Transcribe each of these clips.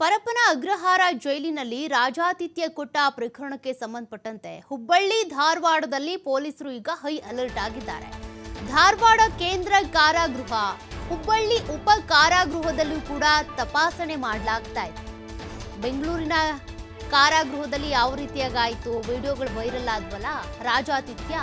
ಪರಪ್ಪನ ಅಗ್ರಹಾರ ಜೈಲಿನಲ್ಲಿ ರಾಜಾತಿಥ್ಯ ಕೊಟ್ಟ ಪ್ರಕರಣಕ್ಕೆ ಸಂಬಂಧಪಟ್ಟಂತೆ ಹುಬ್ಬಳ್ಳಿ ಧಾರವಾಡದಲ್ಲಿ ಪೊಲೀಸರು ಈಗ ಹೈ ಅಲರ್ಟ್ ಆಗಿದ್ದಾರೆ. ಧಾರವಾಡ ಕೇಂದ್ರ ಕಾರಾಗೃಹ, ಹುಬ್ಬಳ್ಳಿ ಉಪ ಕಾರಾಗೃಹದಲ್ಲೂ ಕೂಡ ತಪಾಸಣೆ ಮಾಡಲಾಗ್ತಾ ಇದೆ. ಬೆಂಗಳೂರಿನ ಕಾರಾಗೃಹದಲ್ಲಿ ಯಾವ ರೀತಿಯಾಗಾಯಿತು? ವಿಡಿಯೋಗಳು ವೈರಲ್ ಆದ್ವಲ್ಲ? ರಾಜಾತಿಥ್ಯ?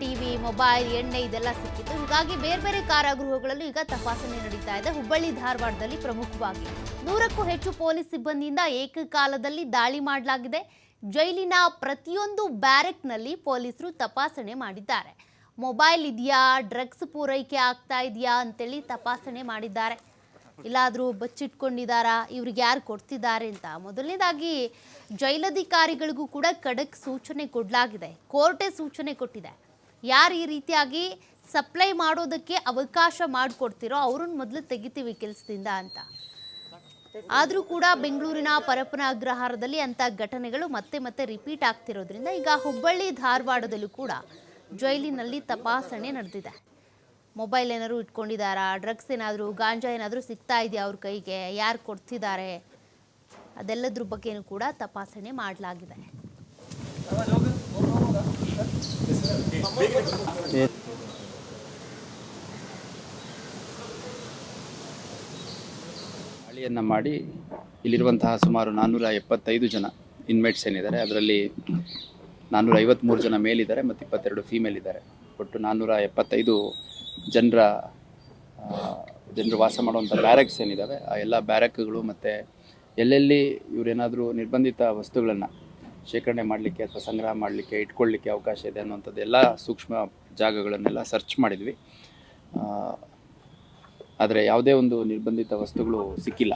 ಟಿವಿ, ಮೊಬೈಲ್, ಎಣ್ಣೆ ಇದೆಲ್ಲ ಸಿಕ್ಕಿತ್ತು. ಹೀಗಾಗಿ ಬೇರೆ ಬೇರೆ ಕಾರಾಗೃಹಗಳಲ್ಲೂ ಈಗ ತಪಾಸಣೆ ನಡೀತಾ ಇದೆ. ಹುಬ್ಬಳ್ಳಿ, ಧಾರವಾಡದಲ್ಲಿ ಪ್ರಮುಖವಾಗಿ. ನೂರಕ್ಕೂ ಹೆಚ್ಚು ಪೊಲೀಸ್ ಸಿಬ್ಬಂದಿಯಿಂದ ಏಕಕಾಲದಲ್ಲಿ ದಾಳಿ ಮಾಡಲಾಗಿದೆ. ಜೈಲಿನ ಪ್ರತಿಯೊಂದು ಬ್ಯಾರೆಕ್ನಲ್ಲಿ ಪೊಲೀಸರು ತಪಾಸಣೆ ಮಾಡಿದ್ದಾರೆ. ಮೊಬೈಲ್ ಇದೆಯಾ? ಡ್ರಗ್ಸ್ ಪೂರೈಕೆ ಆಗ್ತಾ ಇದೆಯಾ? ಅಂತೇಳಿ ತಪಾಸಣೆ ಮಾಡಿದ್ದಾರೆ. ಇಲ್ಲಾದರೂ ಬಚ್ಚಿಟ್ಕೊಂಡಿದ್ದಾರಾ? ಇವ್ರಿಗೆ ಯಾರು ಕೊಡ್ತಿದ್ದಾರೆ ಅಂತ. ಮೊದಲನೇದಾಗಿ, ಜೈಲಧಿಕಾರಿಗಳಿಗೂ ಕೂಡ ಖಡಕ್ ಸೂಚನೆ ಕೊಡಲಾಗಿದೆ. ಕೋರ್ಟೇ ಸೂಚನೆ ಕೊಟ್ಟಿದೆ. ಯಾರು ಈ ರೀತಿಯಾಗಿ ಸಪ್ಲೈ ಮಾಡೋದಕ್ಕೆ ಅವಕಾಶ ಮಾಡಿಕೊಡ್ತಿರೋ ಅವ್ರನ್ನ ಮೊದಲು ತೆಗಿತೀವಿ ಕೆಲಸದಿಂದ ಅಂತ. ಆದರೂ ಕೂಡ ಬೆಂಗಳೂರಿನ ಪರಪ್ಪನ ಅಗ್ರಹಾರದಲ್ಲಿ ಅಂಥ ಘಟನೆಗಳು ಮತ್ತೆ ಮತ್ತೆ ರಿಪೀಟ್ ಆಗ್ತಿರೋದ್ರಿಂದ ಈಗ ಹುಬ್ಬಳ್ಳಿ, ಧಾರವಾಡದಲ್ಲೂ ಕೂಡ ಜೈಲಿನಲ್ಲಿ ತಪಾಸಣೆ ನಡೆದಿದೆ. ಮೊಬೈಲ್ ಏನಾದರೂ ಇಟ್ಕೊಂಡಿದ್ದಾರಾ? ಡ್ರಗ್ಸ್ ಏನಾದರೂ, ಗಾಂಜಾ ಏನಾದರೂ ಸಿಗ್ತಾ ಇದೆಯಾ ಅವ್ರ ಕೈಗೆ? ಯಾರು ಕೊಡ್ತಿದ್ದಾರೆ? ಅದೆಲ್ಲದ್ರ ಬಗ್ಗೆನೂ ಕೂಡ ತಪಾಸಣೆ ಮಾಡಲಾಗಿದೆ. ದಾಳಿಯನ್ನು ಮಾಡಿ ಇಲ್ಲಿರುವಂತಹ ಸುಮಾರು ನಾನ್ನೂರ ಎಪ್ಪತ್ತೈದು ಜನ ಇನ್ಮೇಟ್ಸ್ ಏನಿದ್ದಾರೆ, ಅದರಲ್ಲಿ ನಾನ್ನೂರ ಐವತ್ಮೂರು ಜನ ಮೇಲಿದ್ದಾರೆ ಮತ್ತು ಇಪ್ಪತ್ತೆರಡು ಫೀಮೇಲ್ ಇದ್ದಾರೆ. ಒಟ್ಟು ನಾನ್ನೂರ ಎಪ್ಪತ್ತೈದು ಜನರ ಜನರು ವಾಸ ಮಾಡುವಂಥ ಬ್ಯಾರಕ್ಸ್ ಏನಿದ್ದಾವೆ, ಆ ಎಲ್ಲ ಬ್ಯಾರಕ್ಗಳು ಮತ್ತು ಎಲ್ಲೆಲ್ಲಿ ಇವರೇನಾದರೂ ನಿರ್ಬಂಧಿತ ವಸ್ತುಗಳನ್ನು ಶೇಖರಣೆ ಮಾಡಲಿಕ್ಕೆ ಅಥವಾ ಸಂಗ್ರಹ ಮಾಡಲಿಕ್ಕೆ, ಇಟ್ಕೊಳ್ಳಿಕ್ಕೆ ಅವಕಾಶ ಇದೆ ಅನ್ನುವಂಥದ್ದು ಎಲ್ಲ ಸೂಕ್ಷ್ಮ ಜಾಗಗಳನ್ನೆಲ್ಲ ಸರ್ಚ್ ಮಾಡಿದ್ವಿ. ಆದರೆ ಯಾವುದೇ ಒಂದು ನಿರ್ಬಂಧಿತ ವಸ್ತುಗಳು ಸಿಕ್ಕಿಲ್ಲ.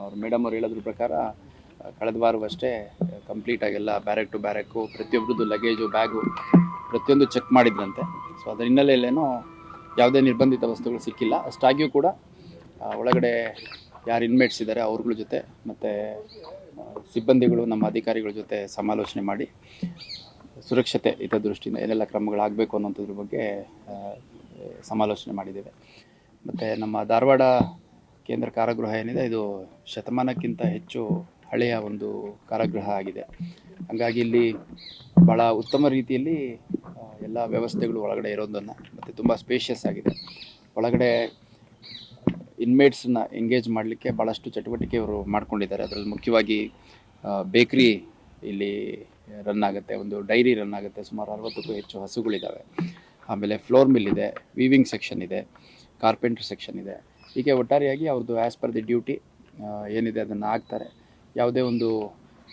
ಅವ್ರು ಮೇಡಮ್ ಅವ್ರು ಹೇಳೋದ್ರ ಪ್ರಕಾರ, ಕಳೆದ ಕಳೆದ ವಾರವಷ್ಟೇ ಕಂಪ್ಲೀಟಾಗೆಲ್ಲ ಬ್ಯಾರೆಕ್ ಟು ಬ್ಯಾರೆಕ್ಕು ಪ್ರತಿಯೊಬ್ಬರದ್ದು ಲಗೇಜು ಬ್ಯಾಗು ಪ್ರತಿಯೊಂದು ಚೆಕ್ ಮಾಡಿದ್ರಂತೆ. ಸೊ ಅದರ ಹಿನ್ನೆಲೆಯಲ್ಲೇನೋ ಯಾವುದೇ ನಿರ್ಬಂಧಿತ ವಸ್ತುಗಳು ಸಿಕ್ಕಿಲ್ಲ. ಅಷ್ಟಾಗಿಯೂ ಕೂಡ ಒಳಗಡೆ ಯಾರು ಇನ್ಮೇಟ್ಸ್ ಇದ್ದಾರೆ ಅವ್ರಗಳ ಜೊತೆ, ಮತ್ತು ಸಿಬ್ಬಂದಿಗಳು, ನಮ್ಮ ಅಧಿಕಾರಿಗಳ ಜೊತೆ ಸಮಾಲೋಚನೆ ಮಾಡಿ, ಸುರಕ್ಷತೆ ಹಿತದೃಷ್ಟಿಯಿಂದ ಏನೆಲ್ಲ ಕ್ರಮಗಳಾಗಬೇಕು ಅನ್ನೋಂಥದ್ರ ಬಗ್ಗೆ ಸಮಾಲೋಚನೆ ಮಾಡಿದ್ದೇವೆ. ಮತ್ತು ನಮ್ಮ ಧಾರವಾಡ ಕೇಂದ್ರ ಕಾರಾಗೃಹ ಏನಿದೆ, ಇದು ಶತಮಾನಕ್ಕಿಂತ ಹೆಚ್ಚು ಹಳೆಯ ಒಂದು ಕಾರಾಗೃಹ ಆಗಿದೆ. ಹಾಗಾಗಿ ಇಲ್ಲಿ ಭಾಳ ಉತ್ತಮ ರೀತಿಯಲ್ಲಿ ಎಲ್ಲ ವ್ಯವಸ್ಥೆಗಳು ಒಳಗಡೆ ಇರೋದನ್ನು, ಮತ್ತು ತುಂಬ ಸ್ಪೇಷಿಯಸ್ ಆಗಿದೆ. ಒಳಗಡೆ ಇನ್ಮೇಟ್ಸನ್ನ ಎಂಗೇಜ್ ಮಾಡಲಿಕ್ಕೆ ಭಾಳಷ್ಟು ಚಟುವಟಿಕೆ ಇವರು ಮಾಡ್ಕೊಂಡಿದ್ದಾರೆ. ಅದರಲ್ಲಿ ಮುಖ್ಯವಾಗಿ ಬೇಕ್ರಿ ಇಲ್ಲಿ ರನ್ ಆಗುತ್ತೆ, ಒಂದು ಡೈರಿ ರನ್ ಆಗುತ್ತೆ. ಸುಮಾರು ಅರವತ್ತಕ್ಕೂ ಹೆಚ್ಚು ಹಸುಗಳಿದ್ದಾವೆ ಆಮೇಲೆ ಫ್ಲೋರ್ ಮಿಲ್ ಇದೆ ವೀವಿಂಗ್ ಸೆಕ್ಷನ್ ಇದೆ ಕಾರ್ಪೆಂಟ್ರ್ ಸೆಕ್ಷನ್ ಇದೆ. ಹೀಗೆ ಒಟ್ಟಾರೆಯಾಗಿ ಅವ್ರದ್ದು ಆ್ಯಸ್ ಪರ್ ದಿ ಡ್ಯೂಟಿ ಏನಿದೆ ಅದನ್ನು ಆಗ್ತಾರೆ ಯಾವುದೇ ಒಂದು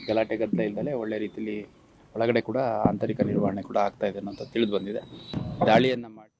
ಗಲಾಟೆ ಗದ್ದಲ ಇಲ್ಲದೆ ಒಳ್ಳೆ ರೀತಿಯಲ್ಲಿ ಒಳಗಡೆ ಕೂಡ ಆಂತರಿಕ ನಿರ್ವಹಣೆ ಕೂಡ ಆಗ್ತಾ ಇದೆ ಅಂತ ತಿಳಿದು ಬಂದಿದೆ. ದಾಳಿಯನ್ನು